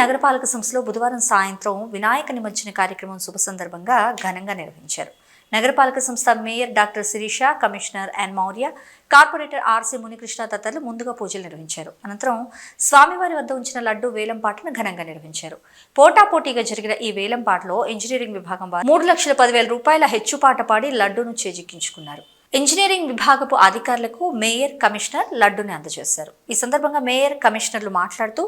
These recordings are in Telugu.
నగరపాలక సంస్థలో బుధవారం సాయంత్రం వినాయక నిమజ్జన కార్యక్రమం శుభ సందర్భంగా ఘనంగా నిర్వహించారు. నగరపాలక సంస్థ mayor doctor Shirisha commissioner N Maurya corporator RC Munikrishna తదితరులు ముందుగా పూజలు నిర్వహించారు. అనంతరం స్వామివారి వద్ద ఉంచిన లడ్డు వేలంపాటను ఘనంగా నిర్వహించారు. పోటాపోటీగా జరిగిన ఈ వేలంపాటలో ఇంజనీరింగ్ విభాగం వారు మూడు లక్షల పదివేల రూపాయల హెచ్చుపాట పాడి లడ్డును చేజిక్కించుకున్నారు. ఇంజనీరింగ్ విభాగపు అధికారులకు మేయర్ కమిషనర్ లడ్డుని అందజేశారు. ఈ సందర్భంగా మేయర్ కమిషనర్లు మాట్లాడుతూ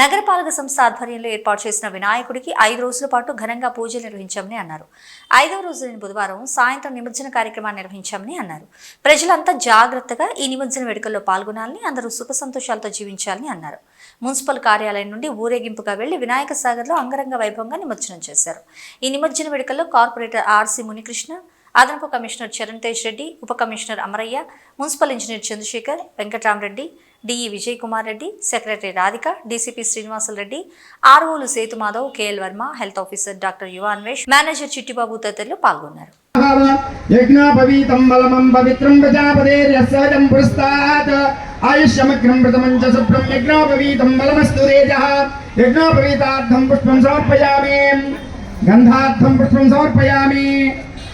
నగరపాలక సంస్థ ఆధ్వర్యంలో ఏర్పాటు చేసిన వినాయకుడికి ఐదు రోజుల పాటు ఘనంగా పూజలు నిర్వహించామని అన్నారు. ఐదవ రోజు బుధవారం సాయంత్రం నిమజ్జన కార్యక్రమాన్ని నిర్వహించామని అన్నారు. ప్రజలంతా జాగ్రత్తగా ఈ నిమజ్జన వేడుకల్లో పాల్గొనాలని అందరూ సుఖ సంతోషాలతో జీవించాలని అన్నారు. మున్సిపల్ కార్యాలయం నుండి ఊరేగింపుగా వెళ్ళి వినాయక సాగర్లో అంగరంగ వైభవంగా నిమజ్జనం చేశారు. ఈ నిమజ్జన వేడుకల్లో కార్పొరేటర్ ఆర్సీ మునికృష్ణ అదనపు కమిషనర్ చరణ్ తేజ్ రెడ్డి ఉప commissioner Amarayya municipal engineer Chandrasekhar Venkataramareddy DE Vijay Kumar Reddy secretary Radhika DCP Srinivasulu Reddy ఆర్ఓలు Sethu Madhav KL Varma health officer doctor Yuva Anvesh manager Chittibabu తదితరులు పాల్గొన్నారు. ఆయుష్యమగ్రం చ శుభ్రం యజ్ఞోపవీతం బలమస్తు యజ్ఞోపవీతార్థం పుష్పం సమర్పయామి గంధార్థం పుష్పం సమర్పయామి.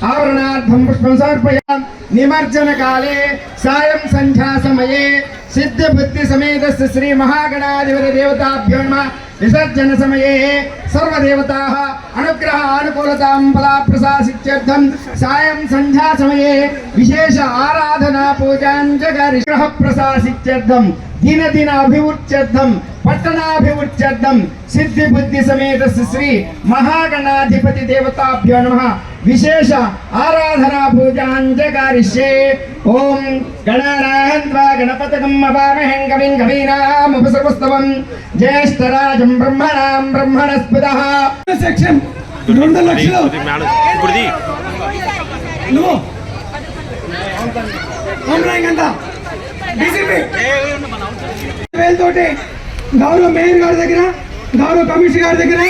ఆవరణార్థం పుష్పం సమర్పయామి నిమజ్జన కాలే సాయం సంధ్యా సమయే. సిద్ధ బుద్ధి సమేతస్య శ్రీ మహాగణాధిపతి దేవతాభ్యో నమః. విసర్జన సమయే. సర్వదేవతాः అనుగ్రహ అనుకూలతాం ఫలాప్రసాసిత్యర్థం సాయం సంధ్యా సమయే విశేష ఆరాధనా పూజాంజగారి గ్రహ ప్రసాసిత్యర్థం దిన దిన అభివృత్యర్థం పట్టణాభివృత్యర్థం సిద్ధి బుద్ధి సమేత శ్రీ మహాగణాధిపతి దేవతాభ్యో నమ. విశేష ఆరాధనా పూజాంజగారిష్యే ఓం గణానాహన్వా గణపతకం అపామహం కవిం కవీనాముపసర్వస్తవం జ్యేష్ఠరాజం బ్రహ్మణాం బ్రహ్మణస్పదః సెక్షన్ రెండు లక్షలు. నువ్వు. ఆన్లైన్ అంట డీసీపీ వేలతోటి గౌరవ మేయర్ గారి దగ్గర గౌరవ కమిషనర్ గారి దగ్గర